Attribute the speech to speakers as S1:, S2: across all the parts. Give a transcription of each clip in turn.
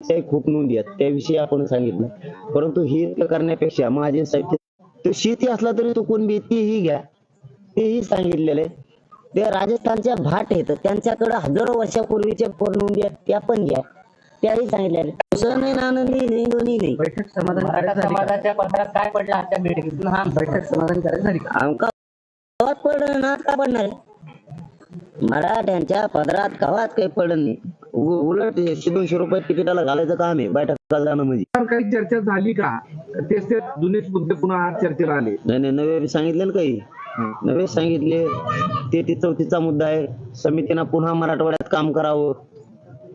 S1: त्याही खूप नोंदी आहेत. त्याविषयी आपण सांगितलं. परंतु हे करण्यापेक्षा महाजन साहेब तो शेती असला तरी तो कुणबी तीही घ्या. तेही सांगितलेलं आहे. ते राजस्थानच्या भाट आहेत त्यांच्याकडे हजारो वर्षापूर्वीच्या पोर नोंदी आहेत त्या पण घ्या. त्याही सांगितलेलं आहे. तसं नाही ना आनंदी नाही दोन्ही नाही.
S2: बैठक समाधान?
S3: समाजाच्या पत्रात काय पडलं आजच्या बैठकीतून हा
S2: बैठक समाधानकारक झाली का?
S1: आमका ना का पडणार? मराठ्यांच्या पदरात गावात काही पडलं नाही. उलट एकशे दोनशे रुपये तिकिटाला घालायचं काम आहे बैठक जाणं म्हणजे
S4: काही चर्चा झाली का? तेच ते जुनेच मुद्दे पुन्हा आज चर्चेला आले.
S1: नाही नाही नवे सांगितले ना काही. नवे सांगितले. तेहतीस चौतीसचा मुद्दा आहे. समितीनं पुन्हा मराठवाड्यात काम करावं.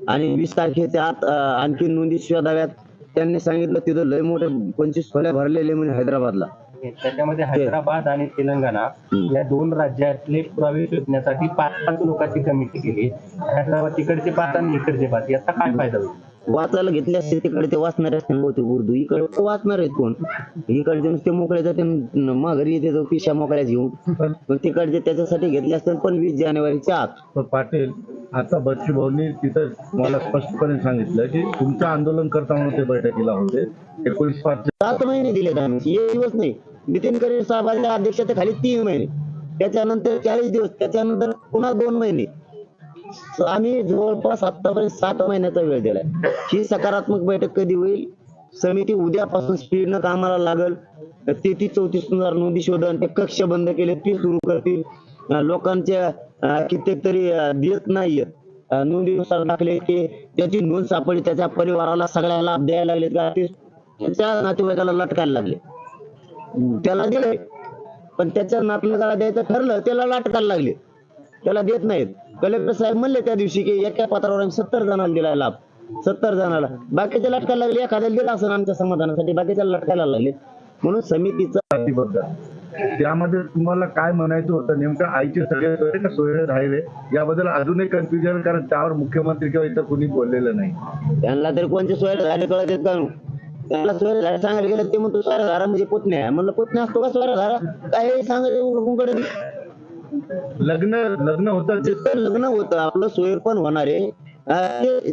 S1: आणि वीस तारखेच्या आत आणखी नोंदी शोधाव्यात. त्यांनी सांगितलं तिथं लय मोठे पंचवीस खोल्या भरलेले म्हणजे हैदराबादला.
S3: त्याच्यामध्ये हैदराबाद आणि तेलंगणा या दोन राज्यातले पुरावे शोधण्यासाठी पाच पाच लोकांची कमिटी केली. हैदराबाद तिकडचे पाच आणि इकडचे पाच याचा काय फायदा होईल?
S1: वाचायला घेतले असते तिकडे ते वाचणार असते बहुतेक उर्दू. इकडे वाचणार आहेत कोण? इकडचे नुसते मोकळे जाते माघारी येते तो पिशा मोकळ्याच घेऊन. पण तिकडचे त्याच्यासाठी घेतले असते पण वीस जानेवारीच्या आत
S5: पाटील आता बच्चू भाऊनी तिथं मला स्पष्टपणे सांगितलं की तुमचं आंदोलन करता म्हणून ते बैठकीला होते. एकोणीस पाच
S1: सात महिने दिलेत आम्ही. एक दिवस नाही. नितीन करीर साहेबांच्या अध्यक्षतेखाली तीन महिने. त्याच्यानंतर चाळीस दिवस त्याच्यानंतर पुन्हा दोन महिने. आम्ही जवळपास आतापर्यंत सात महिन्याचा वेळ दिलाय. ही सकारात्मक बैठक कधी होईल? समिती उद्यापासून स्पीडनं कामाला लागल. तेहतीस चौतीस हजार नोंदी शोधन ते कक्ष बंद केले ते सुरू करतील. लोकांच्या कित्येक तरी देत नाहीये. नोंदीनुसार दाखले ते त्याची नोंद सापडली. त्याच्या परिवाराला सगळ्याला लाभ द्यायला लागले. का ते त्याच्या नातेवाईकाला लटकायला लागले. त्याला दिले पण त्याच्या नातलगाला द्यायचं ठरलं त्याला लाटकायला लागले. त्याला देत नाहीत. कलेक्टर साहेब म्हणले त्या दिवशी की एका पत्रावर आम्ही सत्तर जणांना दिलाय लाभ. सत्तर जणांना बाकीच्या लटकायला लागले एखाद्याला दिला असं आमच्या समाधानासाठी बाकीच्या लटकायला लागले. म्हणून समितीचं
S5: त्यामध्ये तुम्हाला काय म्हणायचं होतं? नेमकं आईचे सगळे सोयरे का राहिले? याबद्दल अजूनही कन्फ्युजन कारण त्यावर मुख्यमंत्री किंवा इतर कुणी बोललेलं नाही.
S1: त्यांना तरी कोणते सोयरे झाले कळत का? झाले सांगायला गेलं ते म्हणतो सोयरा धारा म्हणजे पुतण्या. आहे म्हणलं पुतण्या असतो का सोयरा धारा काय सांगायचं
S5: लग्न लग्न होतं ते
S1: लग्न होतं आपलं सोयर पण होणार आहे.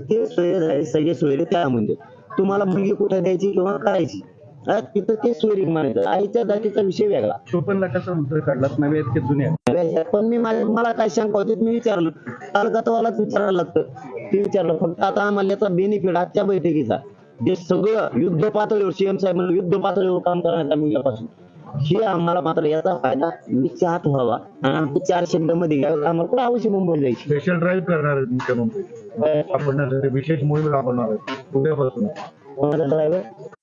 S1: ते सोयर आहे सगळे सोयरे त्या म्हणजे तुम्हाला मुलगी कुठे द्यायची किंवा करायची? तिथं ते सोयरी म्हणायचं. आईच्या जातीचा विषय वेगळा.
S4: चोपन्न लाखाचा मुद्दा काढला नवे आहेत की जुने. आहेत?
S1: व्याजात पण मी माझ्या- मला काय शंका होती मी विचारलं. तालुक्यातवालाच विचारायला लागतं. ते विचारलं फक्त आता आम्हाला याचा बेनिफिट आजच्या बैठकीचा. जे सगळं युद्ध पातळीवर सीएम साहेब म्हणून युद्ध पातळीवर काम करण्याचा मुलापासून. हे आम्हाला मात्र याचा फायदा हात व्हावा. आणि आमचे चार शब्दमध्ये घ्यावे आम्हाला कुठं अवश्य मुंबईला जायची?
S5: स्पेशल ड्राईव्ह करणार आपण विशेष मोहीम राबवणार उद्यापासून.
S1: कोणाचा ड्रायव्हर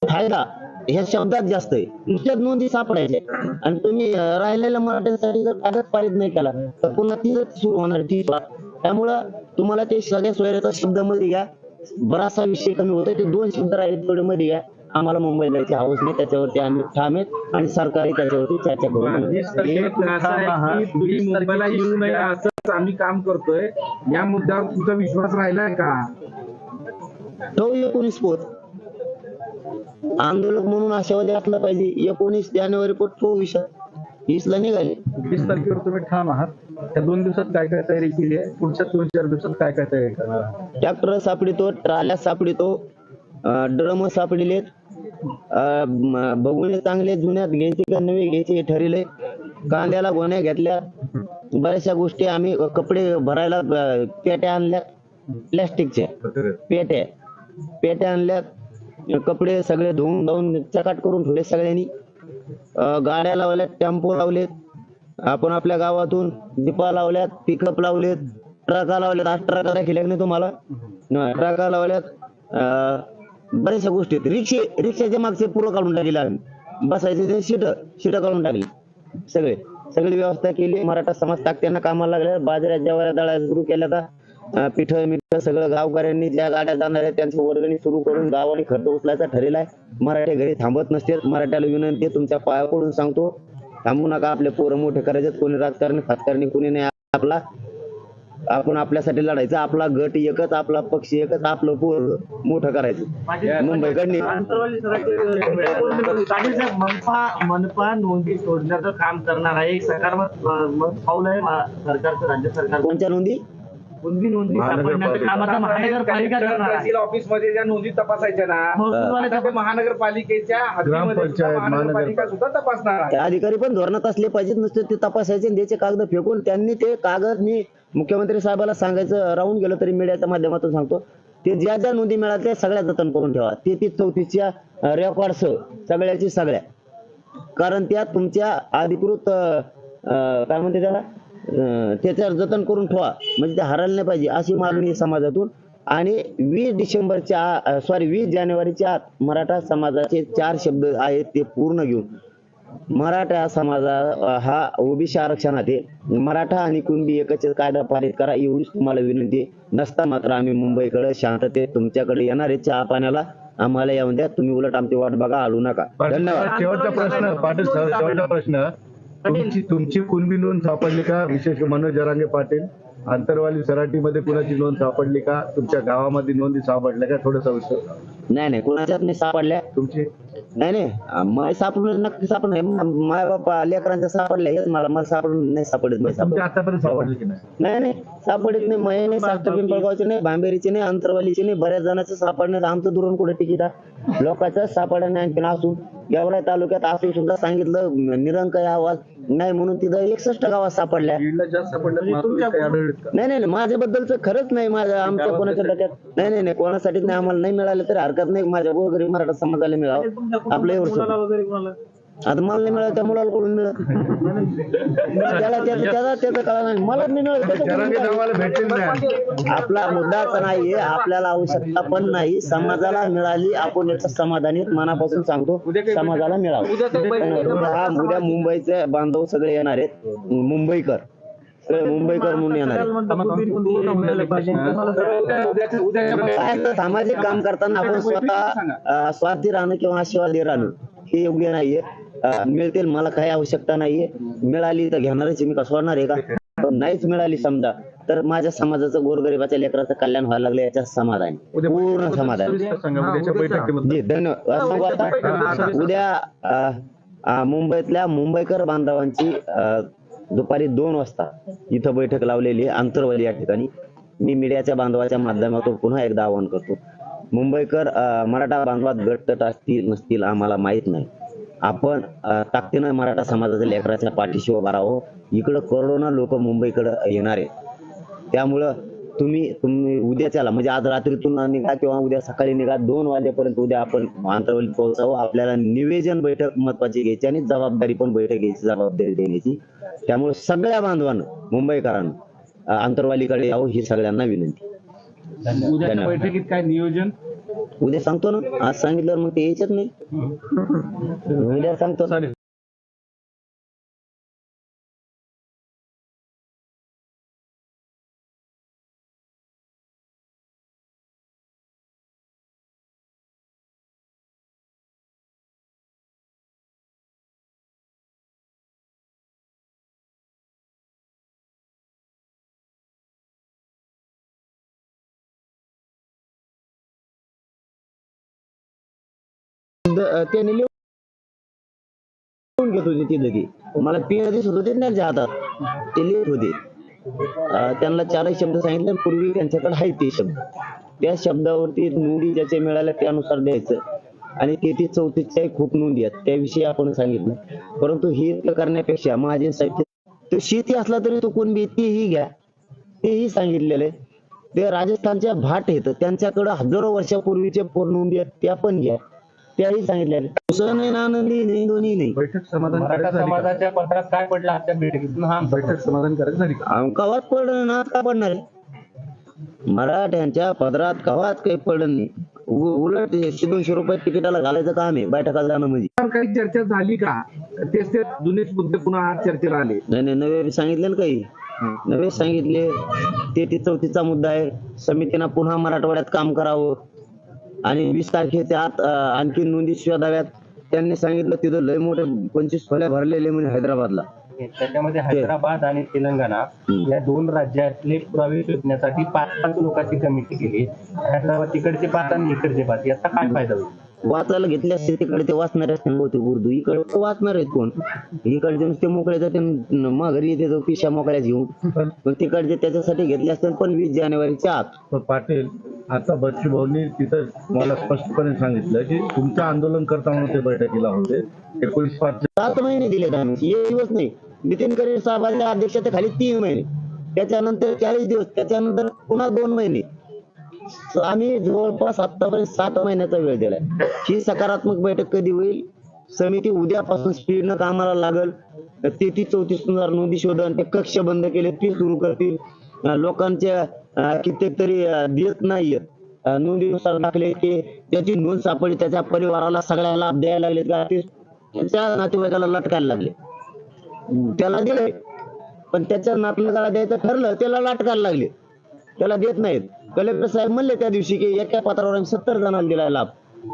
S1: फायदा. ह्या शब्दात जास्त आहे. नुसत्याच नोंदी सापडायच्या. आणि तुम्ही राहिलेल्या मराठ्यांसाठी जर कागद पारित नाही केला तर पुन्हा तीच सुरू होणार ती. त्यामुळं तुम्हाला ते सगळ्या सोयऱ्याचा शब्दमध्ये घ्या. बराचसा विषय कमी होतोय. ते दोन शब्द राहिले तेवढे मध्ये घ्या आम्हाला मुंबईला जायची हवस नाही त्याच्यावरती आम्ही ठाम आहेत आणि सरकारही त्याच्यावरती चर्चा करू.
S4: मुंबईला येऊ नये असंच आम्ही काम करतोय. या मुद्द्यावर तुमचा विश्वास राहिलाय का?
S1: तो एकोणीस पोत. आंदोलक म्हणून आशावादी असला पाहिजे. एकोणीस जानेवारी पोट तो विषय. वीसला निघाले.
S4: वीस तारखेवर तुम्ही ठाम आहात. त्या दोन दिवसात काय काय तयारी केली आहे? पुढच्या दोन चार दिवसात काय काय तयारी करणार आहात?
S1: ट्रॅक्टर सापडितो ट्राल्या सापडितो ड्रम सापडिले बघून चांगले जुन्यात घ्यायचे का नवे घ्यायचे हे ठरले. कांद्याला गोण्या घेतल्या. बऱ्याचशा गोष्टी आम्ही कपडे भरायला पेट्या आणल्या प्लॅस्टिकच्या पेट्या. पेट्या आणल्या कपडे सगळे धुवून धावून चकाट करून ठेवले सगळ्यांनी. गाड्या लावल्यात टेम्पो लावलेत. आपण आपल्या गावातून दीपा लावल्यात पिकअप लावलेत ट्रका लावल्यात. आज ट्रका दाखिल्या नाही तुम्हाला. ट्रका लावल्यात. अ, बऱ्याचशा गोष्टी आहेत. रिक्षे रिक्षाच्या मागचे पुरं काढून टाकले आम्ही. बसायचे ते शीट शीट काढून टाकली. सगळे. सगळी व्यवस्था केली. मराठा समाज ताकत्यानं कामाला लागल्या बाजऱ्या ज्वाऱ्या दळा सुरू केल्या पिठ मिठ सगळं गावकऱ्यांनी ज्या गाड्या जाणार आहेत. त्यांची वर्गणी सुरू करून गावाने खर्च उचलायचा ठरलेला आहे. मराठे घरी थांबत नसते मराठ्याला विनंती आहे, तुमच्या पायाकडून सांगतो. थांबू नका आपले पोरं मोठे करायचे कोणी राजकारणी खासकारणी कोणी नाही. आपला आपण आपल्यासाठी लढायचं. आपला गट एकच आपला पक्ष एकच आपलं पोर मोठं करायचं. मुंबईकडनी
S3: मनपा मनपा नोंदी सोडण्याचं काम करणार आहे सरकार पाऊल आहे सरकारचं राज्य सरकार
S1: कोणत्या नोंदी?
S2: कुणबी नोंदी सापडण्याचं काम आता महानगरपालिका करणार आहे.
S4: तहसील ऑफिसमध्ये ज्या नोंदी तपासायच्या ना
S2: महसूलवाले
S4: आता ते महानगरपालिकेच्या हद्दीमध्ये सुद्धा
S5: ग्रामपंचायत,
S4: महानगरपालिका सुद्धा तपासणार आहे.
S1: त्या अधिकारी पण धोरणात असले पाहिजेत नुसते ते तपासायचे आणि त्याचे कागद फेकून त्यांनी ते कागद मी मुख्यमंत्री साहेबाला सांगायचं राहून गेलो तरी मीडियाच्या माध्यमातून सांगतो. ते ज्या ज्या नोंदी मिळाल्या त्या सगळ्या जतन करून ठेवा. ते ती चौतीसच्या रेकॉर्ड्स सगळ्याची सगळ्या. कारण त्या तुमच्या अधिकृत अं, अं, काय म्हणते त्याला? त्याच्यावर जतन करून ठेवा. म्हणजे ते हरायला नाही पाहिजे अशी मागणी समाजातून. आणि वीस डिसेंबरच्या सॉरी वीस जानेवारीच्या आत मराठा समाजाचे चार शब्द आहेत ते पूर्ण घेऊन. मराठा समाजा हा ओबीसी आरक्षण आहे. मराठा आणि कुणबी एकच कायदा पारित करा एवढीच तुम्हाला विनंती. नसता मात्र आम्ही मुंबईकडे शांततेत तुमच्याकडे येणार आहे. चहा पाण्याला आम्हाला येऊन द्या. तुम्ही उलट आमची वाट बघा आडू नका. धन्यवाद.
S5: शेवटचा प्रश्न पाटील शेवटचा प्रश्न. तुमची तुमची कुणबी नोंद सापडली का? विशेष मनोज जरांगे पाटील. आंतरवाली सराटीमध्ये कुणाची नोंद सापडली का? तुमच्या गावामध्ये नोंदी सापडल्या का? थोडं सविस्तर
S1: नाही नाही कोणाच्यात नाही सापडल्या.
S5: तुमची?
S1: नाही नाही माय सापडून नक्की सापडणार माय बापा लेकरांच्या सापडल्या. हेच मला मला सापडून नाही सापडत नाही सापडत.
S5: तुमच्या आतापर्यंत सापडली की नाही?
S1: नाही नाही सापडत नाही. मये नाही साखर पिंपळगावचे नाही भांबेरीचे नाही अंतरवालीचे नाही बऱ्याच जणांचं सापडण्यात आमचं दुरून कुठे टिकीट आहे? लोकांचं सापडा नाही आणखीन असून. गेवराई तालुक्यात असून सुद्धा सांगितलं निरंकाय आवाज. नाही म्हणून तिथं एकसष्ट गावात सापडल्या. नाही नाही नाही, माझ्याबद्दलच खरंच नाही माझ्या आमच्या कोणाच्या डोक्यात नाही नाही नाही कोणासाठीच नाही आम्हाला नाही मिळालं तरी हरकत नाही माझ्या गोरगरीब मराठा समाजाला मिळावं. आपलं एवढं
S2: वगैरे कोणाला?
S1: आता मला नाही मिळालं त्या मुलाला कडून मिळत त्याला त्याचं त्याला त्याचं कळा नाही. मला नाही मिळालं त्याचं
S5: नाही
S1: आपला मुद्दाच नाहीये आपल्याला आवश्यकता पण नाही. समाजाला मिळाली आपण याचं समाधानी मनापासून सांगतो समाजाला मिळावं. हा उद्या मुंबईचे बांधव सगळे येणार आहेत. मुंबईकर. मुंबईकर म्हणून येणार काय असतं, सामाजिक काम करताना आपण स्वतः अं, स्वार्थी राहणं किंवा आशीर्वादी राहणं हे योग्य नाहीये. अं, मिळतील मला काही आवश्यकता नाहीये. मिळाली तर घेणारच आहे, मी का सोडणार आहे का? पण नाहीच मिळाली समजा तर माझ्या समाजाचं गोरगरिबाच्या लेकराचं कल्याण व्हायला लागलं याच्या समाधान पूर्ण समाधान जी धन्यवाद. आता उद्या अं, अं, मुंबईतल्या मुंबईकर बांधवांची अं, दुपारी दोन वाजता इथं बैठक लावलेली आहे आंतरवाली या ठिकाणी. मी मीडियाच्या बांधवाच्या माध्यमातून पुन्हा एकदा आवाहन करतो मुंबईकर मराठा बांधवात गटतट असतील नसतील आम्हाला माहीत नाही. आपण ताकदीनं मराठा समाजाच्या लेकराच्या पाठीशी उभा राहो इकडं करोडोना लोक मुंबईकडे येणार आहेत. त्यामुळं तुम्ही तुम्ही उद्याच्याला म्हणजे आज रात्रीतून निघा किंवा उद्या सकाळी निघा. दोन वाजेपर्यंत उद्या आपण आंतरवली पोहोचावं. आपल्याला निवेदन बैठक महत्वाची घ्यायची आणि जबाबदारी पण बैठक घ्यायची जबाबदारी देण्याची. त्यामुळे सगळ्या बांधवांना मुंबईकरांना आंतरवालीकडे यावं ही सगळ्यांना विनंती. धन्यवाद.
S4: बैठकीत काय नियोजन?
S1: उद्या सांगतो ना. आज सांगितलं मग ते यायचंच नाही. उद्या सांगतो त्याने लिहून घेत होते ती ती मला पिढ दिसत होते त्यांच्या हातात. ते लिहित होते. त्यांना चारही शब्द सांगितले पूर्वी त्यांच्याकडे आहेत ते शब्द. त्या शब्दावरती नोंदी ज्याच्या मिळाल्या त्यानुसार द्यायचं आणि तेहतीस चौतीसच्या खूप नोंदी आहेत. त्याविषयी आपण सांगितलं. परंतु हे करण्यापेक्षा महाजन साहेब तो शेती असला तरी तो कोण बी तेही घ्या. तेही सांगितलेलं. आहे ते राजस्थानच्या भाट आहेत. त्यांच्याकडे हजारो वर्षापूर्वीचे पूर्ण नोंदी आहेत. त्या पण घ्या. त्याही सांगितलेलं. आहे. दुसरं नाही आनंदी नाही दोन्ही नाही.
S5: बैठक समाधान
S3: मराठा समाजाच्या पत्रात काय पडलं आजच्या बैठकीतून हा.
S5: बैठक समाधानकारक झाली का?
S1: अहो, कवात पडलं ना का पडणार आहे? मराठ्यांच्या पदरात कवात काही पडलं नाही. उ- उलट एकशे दोनशे रुपये तिकिटाला घालायचं काम आहे बैठकाला जाणं म्हणजे.
S4: काही चर्चा झाली का? तेच ते जुनेच मुद्दे पुन्हा आज चर्चेला आले.
S1: नाही नाही नवे सांगितले ना काही नवे सांगितले तेहतीस चौतीसचा मुद्दा आहे. समितीनं पुन्हा मराठवाड्यात काम करावं. आणि वीस तारखेच्या आणखी नोंदी शोधाव्यात त्यांनी सांगितलं तिथं लय मोठे पंचवीस खोल्या भरलेले म्हणजे हैदराबादला.
S3: त्याच्यामध्ये हैदराबाद आणि तेलंगणा. या दोन राज्यातले पुरावे शोधण्यासाठी पाच पाच लोकांची कमिटी केली. हैदराबाद तिकडचे पाच आणि इकडचे पाच याचा काय फायदा होईल?
S1: वाचायला घेतले असते तिकडे ते वाचणारे असते बहुतेक उर्दू. इकडे वाचणार आहेत कोण? इकडचे नुसते मोकळे जाते मग घरी येते तो पिशा मोकळ्याच घेऊन. मग तिकडचे त्याच्यासाठी घेतले असते पण वीस जानेवारीच्या आत.
S5: पण पाटील आता बच्चू भाऊनी तिथं मला स्पष्टपणे सांगितलं की तुमचं आंदोलन करता म्हणून ते बैठकीला होते. एकोणीस पाच
S1: सात महिने दिलेत आम्ही. एक दिवस नाही. नितीन करेर साहेबांच्या अध्यक्षतेखाली तीन महिने. त्याच्यानंतर चाळीस दिवस. त्याच्यानंतर पुन्हा दोन महिने. आम्ही जवळपास आतापर्यंत सात महिन्याचा वेळ दिलाय. ही सकारात्मक बैठक कधी होईल? समिती उद्यापासून स्पीडनं कामाला लागल. तेहतीस चौतीस हजार नोंदी शोधन ते कक्ष बंद केले ते सुरू करतील. लोकांच्या कित्येक तरी देत नाहीयेत नोंदीनुसार दाखले ते त्याची नोंद सापडली त्याच्या परिवाराला सगळ्याला लाभ द्यायला लागले का ते त्याच्या नातेवाईकाला लटकायला लागले. त्याला दिले पण त्याच्या नातलगाला द्यायचं ठरलं त्याला लाटकायला लागले. त्याला देत नाहीत. कलेक्टर साहेब म्हणले त्या दिवशी की एका पत्रावर आम्ही सत्तर जणांना दिलाय लाभ.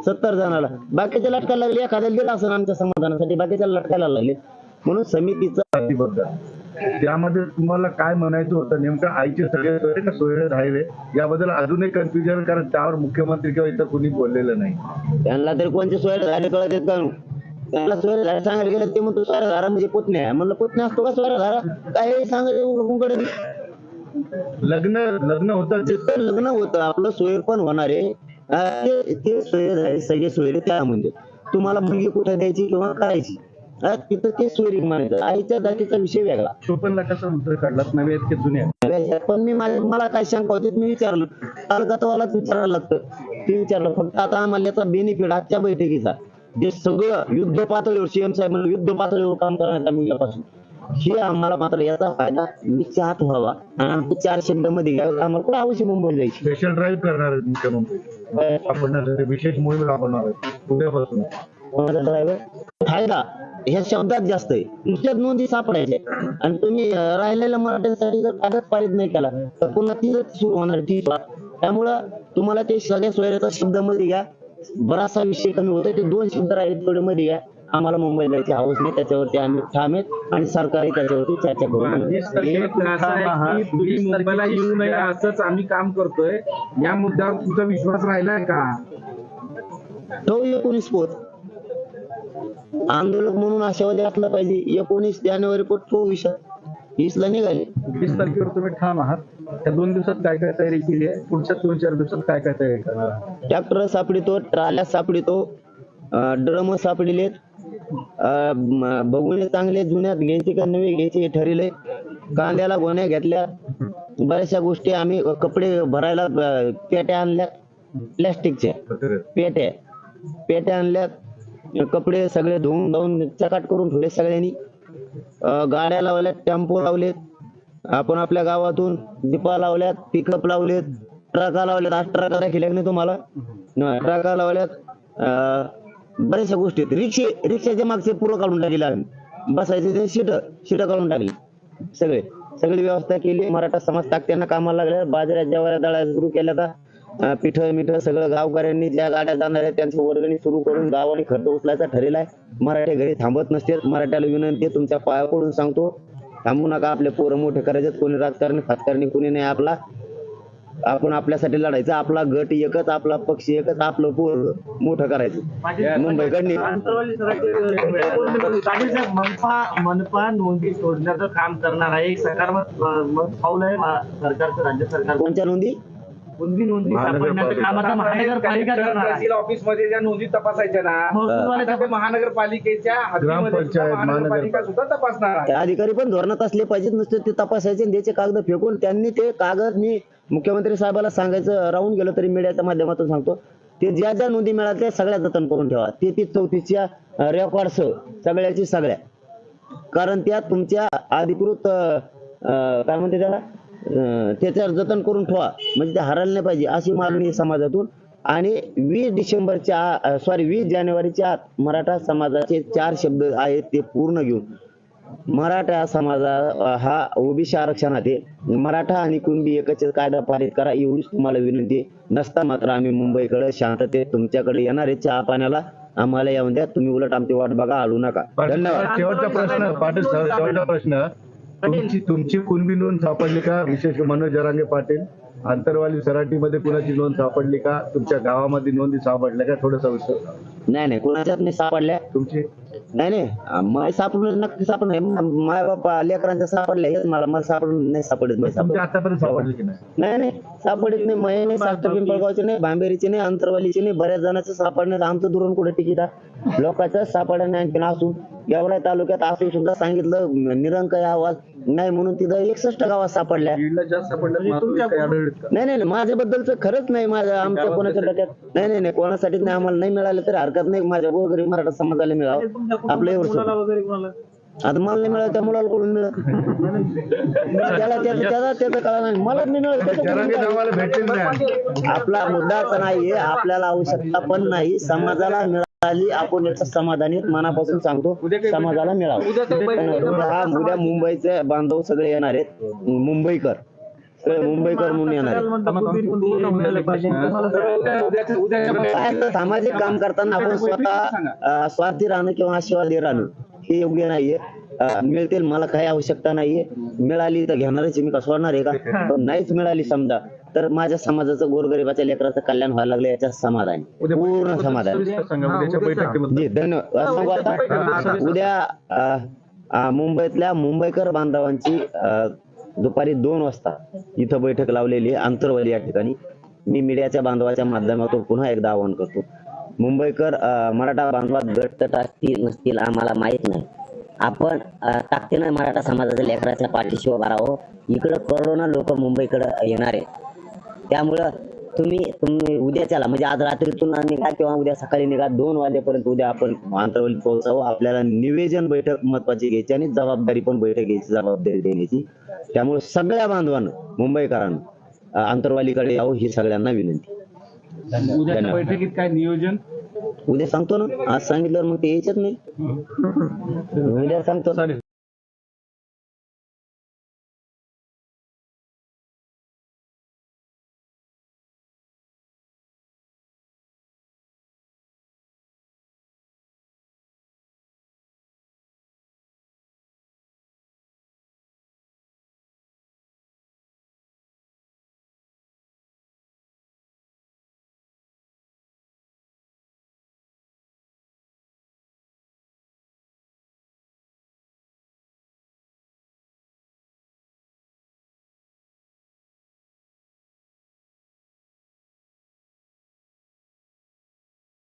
S1: सत्तर जणाला. बाकीच्या लटकायला लागले एखाद्याला दिला असं आमच्या समाधानासाठी बाकीच्याला लटकायला लागले. म्हणून समितीचं
S5: त्यामध्ये तुम्हाला काय म्हणायचं होतं? नेमकं आईचे सगळे सोयरे का सोयरे राहिले? याबद्दल अजूनही कन्फ्युजन कारण त्यावर मुख्यमंत्री किंवा इतर कुणी बोललेलं नाही.
S1: त्यांना तरी कोणते सोयरे झाले कळत का त्यांना सोयरे झाले सांगायला गेलं ते म्हणतो सोयरा धारा म्हणजे पुतण्या. म्हणलं पुतण्या असतो का सोयरा धारा काय सांगायचं
S5: लग्न लग्न होतं ते.
S1: लग्न होतं. आपलं सोयर पण होणार आहे. अं, ते ते सोयर आहे सगळे सोयरे त्या म्हणजे. तुम्हाला मुलगी कुठे द्यायची किंवा करायची अं, तिथं ते सोयरी म्हणायचं. आईच्या जातीचा विषय वेगळा.
S3: चोपन्नला कसा उत्तर काढलात नव्हे आहेत की जुन्या.
S1: पण मी माझ्या मला काय शंका होती मी विचारलं. तालुक्यातवालाच विचारायला लागतं. ते विचारलं फक्त आता आम्हाला याचा बेनिफिट आजच्या बैठकीचा. जे सगळं युद्ध पातळीवर सीएम साहेब म्हणून युद्ध पातळीवर काम करण्यात आम्ही गेल्यापासून हे आम्हाला मात्र याचा फायदा आत व्हावा. आणि आमचं चार शब्दामध्ये घ्यावं आम्हाला कुठं आवश्यक मुंबईला जायची?
S5: स्पेशल ड्राईव्ह करणार आहेत मुख्यमंत्री सापडण्यासाठी विशेष मोहीम राबवणार आहेत. उद्यापासून.
S1: कोणाचा ड्रायव्हर फायदा. ह्या शब्दात जास्त आहे. नुसत्याच नोंदी सापडायच्या आणि तुम्ही राहिलेल्या मराठ्यांसाठी जर कागद पारित नाही केला तर पुन्हा तीच सुरू होणार ती त्यामुळं तुम्हाला ते सगळ्या सोयऱ्याचा शब्दामध्ये घ्या. बराचसा विषय कमी होतो ते दोन शब्द राहिले तेवढे मध्ये घ्या. आम्हाला मुंबईला जायची हवस नाही त्याच्यावरती आम्ही ठाम आहेत आणि सरकारही त्याच्यावरती चर्चा करू
S4: एक असं आहे की तुम्ही मुंबईला येऊ नये असंच आम्ही काम करतोय. या मुद्द्यावर तुमचा विश्वास राहिलाय का?
S1: तो एकोणीस पोत आंदोलक म्हणून आशावादी असला पाहिजे. एकोणीस जानेवारी पोट तो विषय. वीसला निघाले.
S3: वीस तारखेवर तुम्ही ठाम आहात. त्या दोन दिवसात काय काय तयारी केली आहे? पुढच्या दोन चार दिवसात काय काय तयारी करणार
S1: ट्रॅक्टर सापडितो ट्राल्या सापडितो ड्रम सापडिलेत. बघून चांगले जुन्यात घ्यायचे का नवे घ्यायचे हे ठरले. कांद्याला गोण्या घेतल्या. बऱ्याचशा गोष्टी आम्ही कपडे भरायला पेट्या आणल्या. प्लॅस्टिकच्या पेट्या. पेट्या आणल्या. कपडे सगळे धुवून धावून चकाट करून ठेवले सगळ्यांनी. गाड्या लावल्यात टेम्पो लावलेत. आपण आपल्या गावातून दीपा लावल्यात पिकअप लावलेत. ट्रका लावल्यात. आज ट्रका दाखिल्या नाही तुम्हाला? ट्रका लावल्यात. अं, बऱ्याचशा गोष्टी आहेत. रिक्षे रिक्षाच्या मागचे पुरं काढून टाकले आम्ही. बसायचे ते शिट शिट काढून टाकली. सगळे सगळी व्यवस्था केली. मराठा समाज ताकत्यानं कामाला लागल्या बाजारात जेवायला दळा सुरू केल्या तर पिठ मिठ सगळं गावकऱ्यांनी ज्या गाड्या जाणार आहेत त्यांचं वर्गणी सुरू करून गावाने खर्च उचलायचा ठरेला आहे. मराठे घरी थांबत नसते मराठ्याला विनंती तुमच्या पाया पडून सांगतो. थांबू नका आपले पोरं मोठे करायचे कोणी राजकारणी फातकारणी कोणी नाही आपला. आपण आपल्यासाठी लढायचं आपला गट एकच आपला पक्ष एकच आपलं पोर मोठं करायचं.
S2: पाटील साहेब मनपा मनपा नोंदी शोधण्याचं काम करणार आहे. एक सकारात्मक पाऊल आहे मा- सरकारचं राज्य सरकार
S1: कोणत्या नोंदी?
S2: नोंदी? नोंदी सापडण्याचं काम आता महानगरपालिका करणार आहे.
S4: तहसील ऑफिसमध्ये ज्या नोंदी तपासायच्या ना ते महानगरपालिकेच्या
S5: ग्रामपंचायत,
S4: सुद्धा महानगरपालिका सुद्धा तपासणार आहे.
S1: अधिकारी पण धोरणात असले पाहिजेत नुसते ते तपासायचे आणि त्याचे कागद फेकून त्यांनी ते कागद मी मुख्यमंत्री साहेबाला सांगायचं राहून गेलं तरी मीडियाच्या माध्यमातून सांगतो. ते ज्या ज्या नोंदी मिळाल्या त्या सगळ्या जतन करून ठेवा. ते ती चौथीच्या रेकॉर्ड्स सगळ्याची सगळ्या. कारण त्या तुमच्या अधिकृत काय म्हणते त्याला त्याच्या त्याच्यावर जतन करून ठेवा. म्हणजे ते हरायला नाही पाहिजे अशी मागणी समाजातून. आणि वीस डिसेंबरच्या सॉरी वीस जानेवारीच्या आत मराठा समाजाचे चार शब्द आहेत ते पूर्ण घेऊन. मराठा समाजा हा ओबीसी आरक्षणात आहे मराठा आणि कुणबी एकच कायदा पारित करा एवढीच तुम्हाला विनंती. नसता मात्र आम्ही मुंबईकडे शांततेत तुमच्याकडे येणार आहे चहा पाण्याला आम्हाला येऊन द्या. तुम्ही उलट आमची वाट बघा आलू नका. धन्यवाद.
S5: शेवटचा प्रश्न पाटील शेवटचा प्रश्न. तुमची तुमची कुणबी नोंद सापडली का? विशेष मनोज जरांगे पाटील आंतरवाली सराटीमध्ये कुणाची नोंद सापडली का? तुमच्या गावामध्ये नोंदी सापडल्या का? थोडं सविस्तर
S1: नाही नाही कोणाच्यात नाही सापडल्या?
S5: तुमची?
S1: नाही नाही. माय सापडून नक्की सापडलं नाही. माय बापा लेकरांच्या सापडल्या. मला मला सापडून नाही सापडत नाही सापडत
S5: तुमच्या आतापर्यंत सापडली की नाही?
S1: नाही नाही. सापडत नाही मये नाही साखर पिंपळगावचे नाही भांबेरीचे नाही अंतरवालीचे नाही बऱ्याच जणांचं सापडण्यात आमचं दुरून कुठे टिकीट आहे लोकांचं सापडा नाही आणखीन असून. गेवराई तालुक्यात असून सुद्धा सांगितलं निरंकाय आवाज नाही म्हणून तिथं एकसष्ट गावात सापडल्या. नाही नाही नाही, माझ्याबद्दलचं खरंच नाही माझ्या आमच्या कोणाच्या डोक्यात नाही नाही नाही कोणासाठीच नाही आम्हाला नाही मिळालं तरी हरकत नाही माझ्या गोरगरीब मराठा समाजाला मिळावं. आपलं एवढं आता मला नाही मिळालं त्या मुलाला कडून मिळत त्याला त्याचं त्याचा त्याचं कळा नाही. मला नाही
S5: नाही.
S1: आपला मुद्दाच नाहीये आपल्याला आवश्यकता पण नाही. समाजाला मिळाली आपण याचं समाधानी मनापासून सांगतो समाजाला मिळावं. हा उद्या मुंबईचे बांधव सगळे येणार आहेत. मुंबईकर. सगळे मुंबईकर म्हणून येणार सामाजिक काम करताना आपण स्वतः स्वार्थी राहणं किंवा आशीर्वादी राहणं. हे योग्य नाहीये. मिळतील मला काही आवश्यकता नाहीये. मिळाली तर घेणारच आहे, मी का सोडणार आहे का? पण नाहीच मिळाली समजा तर माझ्या समाजाचं गोरगरिबाच्या लेकराचं कल्याण व्हायला लागलं याच्या समाधान. पूर्ण समाधान. जी धन्यवाद. उद्या मुंबईतल्या मुंबईकर बांधवांची अं, दुपारी दोन वाजता इथं बैठक लावलेली आहे आंतरवाली या ठिकाणी. मी मीडियाच्या बांधवाच्या माध्यमातून पुन्हा एकदा आवाहन करतो. मुंबईकर मराठा बांधवात गट तर टाकतील नसतील आम्हाला माहीत नाही. आपण ताकदीनं मराठा समाजाच्या लेकराच्या पाठीशी उभा राहो. इकडं करोना लोक मुंबईकडे येणार आहे त्यामुळं तुम्ही तुम्ही उद्या चला. म्हणजे आज रात्रीतून निघा किंवा उद्या सकाळी निघा. दोन वाजेपर्यंत उद्या आपण आंतरवली पोहोचावं. आपल्याला निवेदन बैठक महत्वाची घ्यायची आणि जबाबदारी पण बैठक घ्यायची जबाबदारी देण्याची. त्यामुळे सगळ्या बांधवांना मुंबईकरांना अंतरवालीकडे आंतरवालीकडे यावं ही सगळ्यांना विनंती.
S4: उद्याच्या
S1: धन्यवाद.
S4: बैठकीत काय नियोजन?
S1: उद्या सांगतो ना. आज सांगितलं मग ते यायच्यात नाही. उद्या सांगतो